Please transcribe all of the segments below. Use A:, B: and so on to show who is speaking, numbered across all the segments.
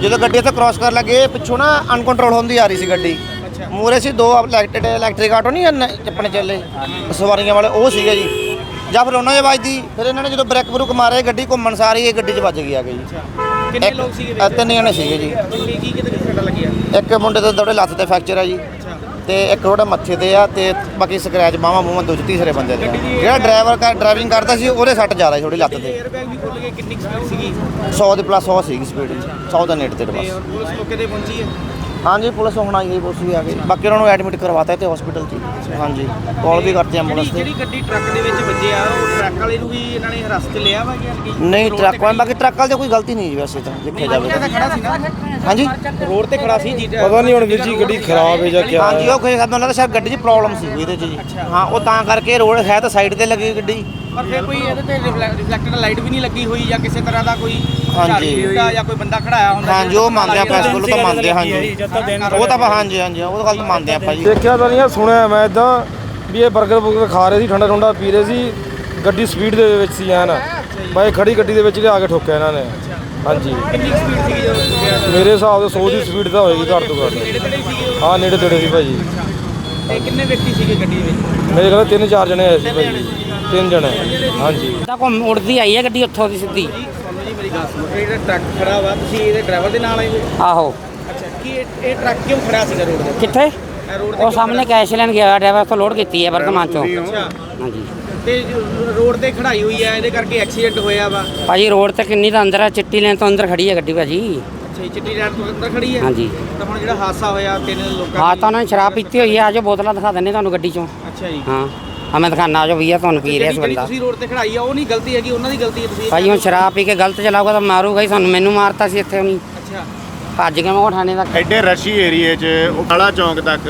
A: ਜਦੋਂ ਗੱਡੀ ਇੱਥੇ ਕ੍ਰਾਸ ਕਰਨ ਲੱਗੇ ਪਿੱਛੋਂ ਨਾ ਅਨਕੰਟਰੋਲ ਹੁੰਦੀ ਆ ਰਹੀ ਸੀ ਗੱਡੀ। ਮੂਰੇ ਸੀ ਦੋ ਇਲੈਕਟ੍ਰਿਕ ਇਲੈਕਟ੍ਰਿਕ ਆਟੋ ਨਹੀਂ ਆਪਣੇ ਚੱਲੇ ਸਵਾਰੀਆਂ ਵਾਲੇ ਉਹ ਸੀਗੇ ਜੀ। ਜਾਂ ਫਿਰ ਉਹਨਾਂ ਦੇ ਵੱਜਦੀ ਫਿਰ ਇਹਨਾਂ ਨੇ ਜਦੋਂ ਬ੍ਰੇਕ ਬਰੂਕ ਮਾਰੇ ਗੱਡੀ ਘੁੰਮਣ ਸਾਰੀ ਇਹ ਗੱਡੀ 'ਚ ਵੱਜ ਗਈ ਆ ਗਈ
B: ਕਿੰਨੇ ਲੋਕ ਸੀਗੇ
A: ਤਿੰਨ ਜਣੇ ਸੀਗੇ ਜੀ।
B: ਕੀ ਕੀ ਕਿਤੇ ਸੱਟਾਂ ਲੱਗੀਆਂ?
A: ਇੱਕ ਮੁੰਡੇ ਦੇ ਦੌੜੇ ਲੱਤ ਤੇ ਫ੍ਰੈਕਚਰ ਆ ਜੀ। ਤੇ ਇੱਕ ਥੋੜਾ ਮੱਥੇ ਤੇ ਆ ਤੇ ਬਾਕੀ ਸਕ੍ਰੈਚ ਬਾਹਾਂ ਮੂੰਹਾਂ ਦੂਜੇ ਤੀਸਰੇ ਬੰਦੇ ਦੇ ਆ। ਜਿਹੜਾ ਡਰਾਈਵਰ ਕਰ ਡਰਾਈਵਿੰਗ ਕਰਦਾ ਸੀ ਉਹਦੇ ਸੱਟ ਜ਼ਿਆਦਾ ਸੀ ਥੋੜੀ ਲੱਤ ਤੇ।
B: 에ਅਰ ਬੈਗ ਵੀ ਖੁੱਲ ਗਏ ਕਿੰਨੀ ਸਪੀਡ ਸੀਗੀ?
A: 100 ਦੇ ਪਲੱਸ 100 ਸੀਗੀ ਸਪੀਡ 100 ਦਾ ਨੇੜੇ ਤੇ
B: ਤੇ
A: ਬਸ।
B: ਪੁਲਿਸ ਮੌਕੇ ਤੇ ਪਹੁੰਚੀ ਹੈ?
A: ਹਾਂਜੀ ਪੁਲਿਸ ਹੁਣ ਆਈ ਗਈ ਪੁਲਿਸ ਵੀ ਆ ਗਈ। ਬਾਕੀ ਉਹਨਾਂ ਨੂੰ ਐਡਮਿਟ ਕਰਵਾਤਾ ਤੇ ਹਸਪੀਟਲ 'ਚ ਹਾਂਜੀ ਕਾਲ ਵੀ ਕਰਤੇ ਐਂਬੂਲੈਂਸ ਤੇ
B: ਜਿਹੜੀ ਗੱਡੀ ਟਰੱਕ ਦੇ ਵਿੱਚ ਵੱਜਿਆ ਉਹ ਟਰੱਕ ਵਾਲੇ ਨੂੰ ਵੀ ਇਹਨਾਂ ਨੇ ਹਿਰਾਸਤ ਲਿਆ ਵਾ ਜਾਂ ਕੀ?
A: ਨਹੀਂ ਟਰੱਕ ਵਾਲੇ ਬਾਕੀ ਟਰੱਕ ਵਾਲੇ ਦੀ ਕੋਈ ਗਲਤੀ ਨਹੀਂ ਜੀ ਵੈਸੇ ਤਾਂ ਦੇਖਿਆ ਜਾਵੇ
B: ਖੜਾ
A: ਤਾਂ
B: ਖੜਾ ਸੀ ਨਾ।
A: ਹਾਂਜੀ?
B: ਰੋਡ ਤੇ ਖੜਾ ਸੀ ਜੀ
C: ਪਤਾ ਨਹੀਂ ਹੁਣ ਵੀਰ ਜੀ ਗੱਡੀ ਖਰਾਬ ਹੈ ਜਾਂ ਕਿਆ
A: ਹਾਂਜੀ ਉਹ ਕੋਈ ਮੈਨੂੰ ਲੱਗਦਾ ਸ਼ਾਇਦ ਗੱਡੀ 'ਚ ਪ੍ਰੋਬਲਮ ਸੀ ਇਹਦੇ 'ਚ ਜੀ। ਹਾਂ ਉਹ ਤਾਂ ਕਰਕੇ ਰੋਡ ਹੈ ਤਾਂ ਸਾਈਡ ਤੇ ਲੱਗੀ ਗੱਡੀ।
B: ਪਰ ਫਿਰ ਕੋਈ ਇਹਦੇ ਤੇ ਰਿਫਲੈਕਟਰ ਲਾਈਟ ਵੀ ਨਹੀਂ ਲੱਗੀ ਹੋਈ ਜਾਂ ਕਿਸੇ ਤਰ੍ਹਾਂ ਦਾ ਕੋਈ
A: ਹਾਂਜੀ।
B: ਜਾਂ ਕੋਈ ਬੰਦਾ ਖੜਾਇਆ ਹੁੰਦਾ
A: ਹਾਂਜੀ ਉਹ ਮੰਨਦੇ ਆਪਾਂ ਇਸ ਕੋਲ ਤਾਂ ਮੰਨਦੇ ਹਾਂ, ਹਾਂਜੀ। ਉਹ ਤਾਂ ਹਾਂਜੀ ਹਾਂਜੀ ਉਹ ਤਾਂ ਗੱਲ ਮੰਨਦੇ ਆਪਾਂ ਜੀ।
C: ਦੇਖਿਆ ਤਾਂ ਨਹੀਂ ਆ ਸੁਣਿਆ ਮੈਂ ਇਦਾਂ ਵੀ ਇਹ 버ਗਰ ਬੁਰਗਰ ਖਾ ਰਹੇ ਸੀ ਠੰਡਾ ਠੰਡਾ ਪੀ ਰਹੇ ਸੀ ਗੱਡੀ ਸਪੀਡ ਦੇ ਵਿੱਚ ਸੀ ਐਨ। ਬਾਈ ਖੜੀ ਗੱਡੀ ਦੇ ਵਿੱਚ ਲਿਆ ਕੇ ਠੋਕਿਆ ਇਹਨਾਂ ਨੇ। ਹਾਂਜੀ।
B: ਕਿੰਨੀ ਸਪੀਡ ਸੀਗੀ ਜਦੋਂ
C: ਮੇਰੇ ਹਿਸਾਬ ਤੋਂ 100 ਦੀ ਸਪੀਡ ਤਾਂ ਹੋਏਗੀ ਘੱਟ ਤੋਂ ਘੱਟ।
B: ਨੇੜੇ ਤੇੜੇ ਸੀਗੇ?
C: ਹਾਂ ਨੇੜੇ ਤੇੜੇ ਸੀ ਭਾਜੀ।
B: ਤੇ ਕਿੰਨੇ ਵਿਅਕਤੀ ਸੀਗੇ ਗੱਡੀ ਦੇ ਵਿੱਚ?
C: ਮੇਰੇ ਕੋਲ ਤਿੰਨ ਚਾਰ ਜਣੇ ਆਏ ਸੀ ਭਾਜੀ। ਤਿੰਨ ਜਣੇ। ਹਾਂਜੀ।
D: ਤਾਂ ਘੁੰਮ ਉੜਦੀ ਆਈ ਹੈ ਗੱਡੀ ਉੱਥੋਂ ਦੀ ਸਿੱਧੀ।
B: ਮੇਰੀ ਗੱਲ ਸੁਣੋ ਜਿਹੜਾ ਟਰੱਕ ਖੜਾ ਵਾ ਤੁਸੀਂ ਇਹਦੇ ਡਰਾਈਵਰ ਦੇ ਨਾਲ ਆਏ ਹੋ
D: ਆਹੋ।
B: ਅੱਛਾ ਕੀ ਇਹ ਇਹ ਟਰੱਕ ਕਿਉਂ ਖੜਾ ਸੀਗਾ ਰੋਡ ਦੇ ਉੱਤੇ?
D: ਕਿੱਥੇ?
B: ਇਹ ਰੋਡ
D: ਉਹ ਸਾਹਮਣੇ ਕੈਸ਼ ਲੈਣ ਗਿਆ ਡਰਾਈਵਰ ਤੋਂ ਲੋਡ ਕੀਤੀ ਹੈ ਵਰਤਮਾਨ ਚੋਂ।
B: ਅੱਛਾ
D: ਹਾਂਜੀ।
B: ਤੇ ਜੋ ਰੋਡ ਤੇ ਖੜਾਈ ਹੋਈ ਹੈ ਇਹਦੇ ਕਰਕੇ ਐਕਸੀਡੈਂਟ ਹੋਇਆ ਵਾ
D: ਭਾਜੀ ਰੋਡ ਤੇ ਕਿੰਨੀ ਤਾਂ ਅੰਦਰ ਆ ਚਿੱਟੀ ਲੈਣ ਤੋਂ ਅੰਦਰ ਖੜੀ ਹੈ ਗੱਡੀ ਭਾਜੀ।
B: ਅੱਛਾ ਜੀ, ਚਿੱਟੀ ਰੈਡ ਤੋਂ ਅੰਦਰ ਖੜੀ ਹੈ
D: ਹਾਂਜੀ।
B: ਤਾਂ ਹੁਣ ਜਿਹੜਾ ਹਾਦਸਾ ਹੋਇਆ ਤਿੰਨ ਲੋਕਾਂ
D: ਹਾਂ ਤਾਂ ਉਹਨਾਂ ਨੇ ਸ਼ਰਾਬ ਪੀਤੀ ਹੋਈ ਹੈ ਆਜੋ ਬੋਤਲਾਂ ਦਿਖਾ ਦਿੰਨੇ ਤੁਹਾਨੂੰ ਗੱਡੀ ਚੋਂ।
B: ਅੱਛਾ ਜੀ।
D: ਹਾਂ। ਆ ਮੈਂ ਦਿਖਾਣਾ ਆਜੋ ਭਈਆ ਤੁਹਾਨੂੰ ਪੀ ਰਿਹਾ ਇਸ
B: ਜਿਹੜੀ
D: ਬੰਦਾ।
B: ਤੁਸੀਂ ਰੋਡ ਤੇ ਖੜਾਈ ਆ ਉਹ ਨਹੀਂ ਗਲਤੀ ਹੈਗੀ ਉਹਨਾਂ ਦੀ ਗਲਤੀ ਹੈ ਤੁਸੀਂ
D: ਭਾਜੀ ਹੁਣ ਸ਼ਰਾਬ ਪੀ ਕੇ ਗਲਤ ਚਲਾਊਗਾ ਤਾਂ ਮਾਰੂਗਾ ਹੀ ਸਾਨੂੰ ਮੈਨੂੰ ਮਾਰਤਾ ਸੀ ਇੱਥੇ ਉਹਨੀ।
B: ਅੱਛਾ।
D: ਭੱਜ ਕੇ ਮੈਂ ਥਾਣੇ ਦਾ
E: ਐਡੇ ਰਸ਼ੀ ਏਰੀਏ 'ਚ ਉਹ ਕਾਲਾ ਚੌਂਕ ਤੱਕ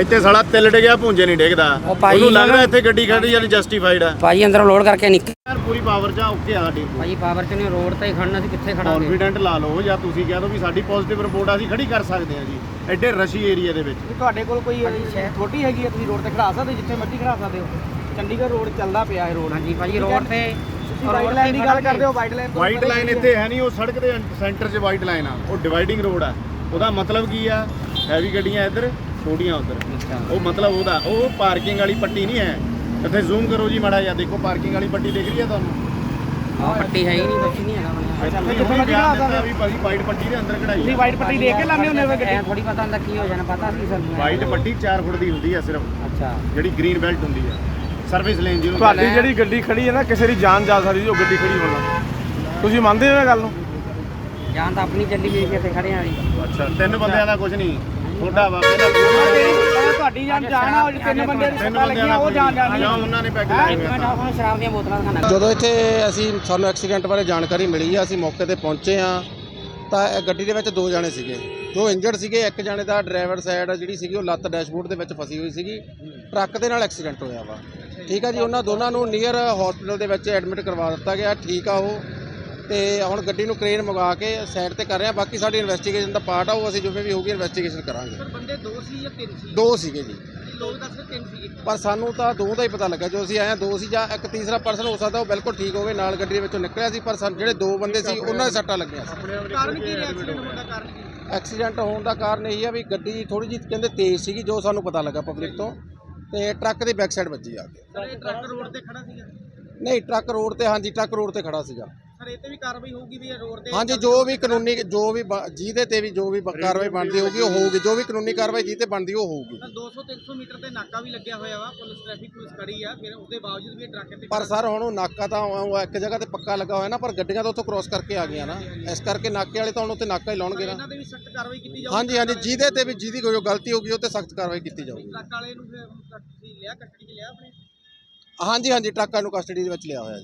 E: ਇੱਥੇ ਸਾਲਾ ਤਿਲ ਡਿੱਗਿਆ ਭੁੰਜੇ ਨਹੀਂ ਡਿੱਗਦਾ।
D: ਉਹ ਭਾਈ
E: ਉਹਨੂੰ ਲੱਗਦਾ ਇੱਥੇ ਗੱਡੀ ਖੜੀ ਜਾਨੀ ਜਸਟੀਫਾਈਡ ਆ।
D: ਭਾਜੀ ਅੰਦਰੋਂ ਲੋਡ ਕਰਕੇ ਨਿਕਲ
E: ਯਾਰ ਪੂਰੀ ਪਾਵਰ 'ਚ ਆ ਓਕੇ ਆ ਸਾਡੀ।
D: ਭਾਜੀ ਪਾਵਰ ਚ ਨੇ ਰੋਡ ਤੇ ਹੀ ਖੜਨਾ ਸੀ ਕਿੱਥੇ ਖੜਾਂਗੇ?
E: ਕੌਨਫੀਡੈਂਟ ਲਾ ਲਓ ਜਾਂ ਤੁਸੀਂ ਕਹਿ ਦਿਓ ਵੀ ਸਾਡੀ ਪੋਜ਼ਿਟਿਵ ਰਿਪੋਰਟ ਅਸੀਂ ਖੜੀ ਕਰ ਸਕਦੇ ਹਾਂ ਜੀ। ਐਡੇ ਰਸ਼ੀ ਏਰੀਏ ਦੇ ਵਿੱਚ।
B: ਤੁਹਾਡੇ ਕੋਲ ਕੋਈ ਛੋਟੀ ਹੈਗੀ ਹੈ ਤੁਸੀਂ ਰੋਡ ਤੇ ਖੜਾ ਸਕਦੇ ਜਿੱਥੇ ਮਰਜ਼ੀ ਖੜਾ ਸਕਦੇ ਹੋ। ਚੰਡੀਗੜ੍ਹ ਰੋਡ ਚੱਲਦਾ ਪਿਆ ਹੈ ਰੋਡ
D: ਹਾਂਜੀ ਭਾਜੀ ਰੋਡ ਤੇ
B: ਤੁਸੀਂ ਵਾਈਟ ਲਾਈਨ ਦੀ ਗੱਲ ਕਰਦੇ ਹੋ ਵਾਈਟ ਲਾਈਨ
E: ਵਾਈਟ ਲਾਈਨ ਇੱਥੇ ਹੈ। ਨਹੀਂ ਉਹ ਸੜਕ ਦੇ ਸੈਂਟਰ 'ਚ ਵਾਈਟ ਲਾਈਨ ਆ ਉਹ ਡਿਵਾਈਡਿੰਗ ਰੋਡ ਆ। ਉਹਦਾ ਮਤਲਬ ਕੀ ਆ? ਹੈਵੀ ਗੱਡੀਆਂ ਇੱਧਰ ਛੋਟੀਆਂ ਉੱਧਰ। ਉਹ ਮਤਲਬ ਉਹਦਾ ਉਹ ਪਾਰਕਿੰਗ ਵਾਲੀ ਪੱਟੀ ਨਹੀਂ ਹੈ। ਇੱਥੇ ਜ਼ੂਮ ਕਰੋ ਜੀ ਮਾੜਾ ਜਿਹਾ ਦੇਖੋ ਪਾਰਕਿੰਗ ਵਾਲੀ ਪੱਟੀ ਦਿਖ ਰਹੀ ਆ ਤੁਹਾਨੂੰ?
D: ਆਹ ਪੱਟੀ ਹੈ ਹੀ ਨਹੀਂ ਕੁਛ ਨਹੀਂ ਹੈਗਾ ਬਣਿਆ
E: ਅੱਛਾ
B: ਜਿੱਥੇ ਮਰਜ਼ੀ ਖੜਾ ਸਕਦੇ
E: ਵੀ ਭਾਜੀ ਵਾਈਟ ਪੱਟੀ ਦੇ ਅੰਦਰ ਕਢਾਈ
B: ਤੁਸੀਂ
E: ਆ
B: ਵਾਈਟ ਪੱਟੀ ਦੇਖ ਕੇ ਲਾਉਂਦੇ ਹੁੰਦੇ ਹੋ ਗੱਡੀ?
D: ਥੋੜੀ ਪਤਾ ਹੁੰਦਾ ਕੀ ਹੋ ਜਾਣਾ ਪਤਾ ਸੀ ਸਾਨੂੰ।
E: ਵਾਈਟ ਪੱਟੀ 4 ਫੁੱਟ ਦੀ ਹੁੰਦੀ ਆ ਸਿਰਫ।
D: ਅੱਛਾ।
E: ਜਿਹੜੀ ਗ੍ਰੀਨ ਬੈਲਟ ਹੁੰਦੀ ਆ। ਸਰਵਿਸ ਲੇਨ ਜਿਹਨੂੰ
C: ਤੁਹਾਡੀ ਜਿਹੜੀ ਗੱਡੀ ਖੜੀ ਹੈ ਨਾ ਕਿਸੇ ਦੀ ਜਾਨ ਜਾ ਸਕਦੀ ਉਹ ਗੱਡੀ ਖੜੀ ਹੋਣਾ। ਤੁਸੀਂ ਮੰਨਦੇ ਹੋ ਇਹ ਗੱਲ ਨੂੰ?
D: ਜਾਂ ਤਾਂ ਆਪਣੀ ਚੱਲੀ ਗਈ ਸੀ ਇੱਥੇ ਖੜੇ ਆਂ ਜੀ।
E: ਅੱਛਾ ਤਿੰਨ ਬੰਦਿਆਂ ਦਾ ਕੁਝ ਨਹੀਂ। ਤੁਹਾਡਾ ਵਾ ਪਹਿਲਾਂ
B: ਤੁਹਾਡੀ ਜਾਨ ਜਾਣਾ ਉਹ ਤਿੰਨ ਬੰਦੇ ਦੀ
E: ਤਿੰਨ
B: ਸੱਟਾਂ
E: ਬੰਦਿਆਂ
B: ਲੱਗੀਆਂ
E: ਦਾ
B: ਉਹ ਜਾਨ ਜਾਣੀ
E: ਜਾਂ ਉਹਨਾਂ ਨੇ ਪੈਗ ਆ।
D: ਆਪਾਂ ਸ਼ਰਾਬ ਦੀਆਂ ਬੋਤਲਾਂ ਦਿਖਾਣਾ
F: ਜਦੋਂ ਇੱਥੇ ਅਸੀਂ ਸਾਨੂੰ ਐਕਸੀਡੈਂਟ ਬਾਰੇ ਜਾਣਕਾਰੀ ਮਿਲੀ ਆ ਅਸੀਂ ਮੌਕੇ ਤੇ ਪਹੁੰਚੇ ਆ ਤਾਂ ਇਹ ਗੱਡੀ ਦੇ ਵਿੱਚ ਦੋ ਜਾਣੇ ਸੀਗੇ। ਜੋ ਇੰਜਰਡ ਸੀਗੇ ਇੱਕ ਜਾਣੇ ਦਾ ਡਰਾਈਵਰ ਸਾਈਡ ਜਿਹੜੀ ਸੀਗੀ ਉਹ ਲੱਤ ਡੈਸ਼ਬੋਰਡ ਦੇ ਵਿੱਚ ਫਸੀ ਹੋਈ ਸੀਗੀ। ਟਰੱਕ ਦੇ ਨਾਲ ਐਕਸੀਡੈਂਟ ਹੋਇਆ ਵਾ। ਠੀਕ ਆ ਜੀ ਉਹਨਾਂ ਦੋਨਾਂ ਨੂੰ ਨੀਅਰ ਹਸਪੀਟਲ ਦੇ ਵਿੱਚ ਐਡਮਿਟ ਕਰਵਾ ਦਿੱਤਾ ਗਿਆ ਠੀਕ ਆ ਉਹ। ਤੇ ਹੁਣ ਗੱਡੀ ਨੂੰ ਕ੍ਰੇਨ ਮੰਗਾ ਕੇ ਸਾਈਡ ਤੇ ਕਰ ਰਹੇ ਆ ਬਾਕੀ ਸਾਡੀ ਇਨਵੈਸਟੀਗੇਸ਼ਨ ਦਾ ਪਾਰਟ ਆ ਉਹ ਅਸੀਂ ਜਿਵੇਂ ਵੀ ਹੋਊਗੀ ਇਨਵੈਸਟੀਗੇਸ਼ਨ ਕਰਾਂਗੇ।
B: ਬੰਦੇ ਦੋ ਸੀ ਜਾਂ ਤਿੰਨ ਸੀ?
F: ਦੋ ਸੀਗੇ ਜੀ।
B: ਲੋਕ ਦੱਸ ਤਿੰਨ ਸੀ
F: ਪਰ ਸਾਨੂੰ ਤਾਂ ਦੋ ਦਾ ਹੀ ਪਤਾ ਲੱਗਾ ਜੋ ਅਸੀਂ ਆਏ ਹਾਂ ਦੋ ਸੀ ਜਾਂ ਇੱਕ ਤੀਸਰਾ ਪਰਸਨ ਹੋ ਸਕਦਾ ਉਹ ਬਿਲਕੁਲ ਠੀਕ ਹੋਵੇ ਨਾਲ ਗੱਡੀ ਦੇ ਵਿੱਚੋਂ ਨਿਕਲਿਆ ਸੀ ਪਰ ਸਾਨੂੰ ਜਿਹੜੇ ਦੋ ਬੰਦੇ ਸੀ ਉਹਨਾਂ ਦੇ ਸੱਟਾਂ ਲੱਗੀਆਂ ਸੀ।
B: ਕਾਰਨ ਕੀ ਐਕਸੀਡੈਂਟ ਹੋਣ ਦਾ ਕਾਰਨ ਕੀ
F: ਐਕਸੀਡੈਂਟ ਹੋਣ ਦਾ ਕਾਰਨ ਇਹ ਆ ਵੀ ਗੱਡੀ ਥੋੜੀ ਜਿਹੀ ਕਹਿੰਦੇ ਤੇਜ਼ ਸੀਗੀ ਜੋ ਸਾਨੂੰ ਪਤਾ ਲੱਗਾ ਪਬਲਿਕ ਤੋਂ। ਤੇ ਟਰੱਕ ਦੀ ਬੈਕ ਸਾਈਡ ਵੱਜੀ ਆ ਕੇ।
B: ਸਰ ਇਹ ਟਰੱਕ ਰੋਡ ਤੇ ਖੜਾ ਸੀਗਾ?
F: ਨਹੀਂ ਟਰੱਕ ਰੋਡ ਤੇ ਹਾਂਜੀ ਟਰੱਕ ਰੋਡ ਤੇ ਖੜਾ ਸੀਗਾ।
B: ਸਰ ਇਹ ਤੇ ਵੀ ਕਾਰਵਾਈ ਹੋਊਗੀ ਵੀ ਇਹ ਰੋਡ ਤੇ
F: ਹਾਂਜੀ ਜੋ ਵੀ ਕਾਨੂੰਨੀ ਜੋ ਵੀ ਬ- ਜਿਹਦੇ ਤੇ ਵੀ ਜੋ ਵੀ ਬ- ਕਾਰਵਾਈ ਬਣਦੀ ਹੋਊਗੀ ਉਹ ਹੋਊਗੀ। ਜੋ ਵੀ ਕਾਨੂੰਨੀ ਕਾਰਵਾਈ ਜਿਹਤੇ ਬਣਦੀ ਉਹ ਹੋਊਗੀ।
B: ਸਰ 200 300 ਮੀਟਰ ਤੇ ਨਾਕਾ ਵੀ ਲੱਗਿਆ ਹੋਇਆ ਵਾ ਪੁਲਿਸ ਟ੍ਰੈਫਿਕ ਪੁਲਿਸ ਖੜੀ ਆ ਫਿਰ ਉਹਦੇ ਬਾਵਜੂਦ ਵੀ ਇਹ ਟਰੱਕ ਇੱਥੇ
F: ਪਰ ਸਰ ਹੁਣ ਉਹ ਨਾਕਾ ਤਾਂ ਉਹ ਇੱਕ ਜਗ੍ਹਾ ਤੇ ਪੱਕਾ ਲੱਗਾ ਹੋਇਆ ਨਾ ਪਰ ਗੱਡੀਆਂ ਤਾਂ ਉੱਥੋਂ ਕ੍ਰੋਸ ਕਰਕੇ ਆ ਗਈਆਂ ਨਾ। ਇਸ ਕਰਕੇ ਨਾਕੇ ਵਾਲੇ ਤਾਂ ਹੁਣ ਉੱਥੇ ਨਾਕਾ ਹੀ ਲਾਉਣਗੇ ਨਾ।
B: ਇਹਨਾਂ ਤੇ ਵੀ ਸਖਤ ਕਾਰਵਾਈ ਕੀਤੀ ਜਾਊਗੀ।
F: ਹਾਂਜੀ ਹਾਂਜੀ ਜਿਹਦੇ ਤੇ ਵੀ ਜਿਹਦੀ ਕੋਈ ਗਲਤੀ ਹੋਊਗੀ ਉਹ ਤੇ ਸਖਤ ਕਾਰਵਾਈ ਕੀਤੀ ਜਾਊਗੀ।
B: ਟਰੱਕ ਵਾਲੇ ਨੂੰ ਫਿਰ ਹੁਣ ਤੁਸੀਂ ਲਿਆ ਕਸਟਡੀ 'ਚ ਲਿਆ ਆਪਣੇ?
F: ਹਾਂਜੀ ਹਾਂਜੀ ਟਰੱਕਾਂ ਨੂੰ ਕਸਟਡੀ ਦੇ ਵਿੱਚ ਲਿਆ ਹੋਇਆ ਜੀ।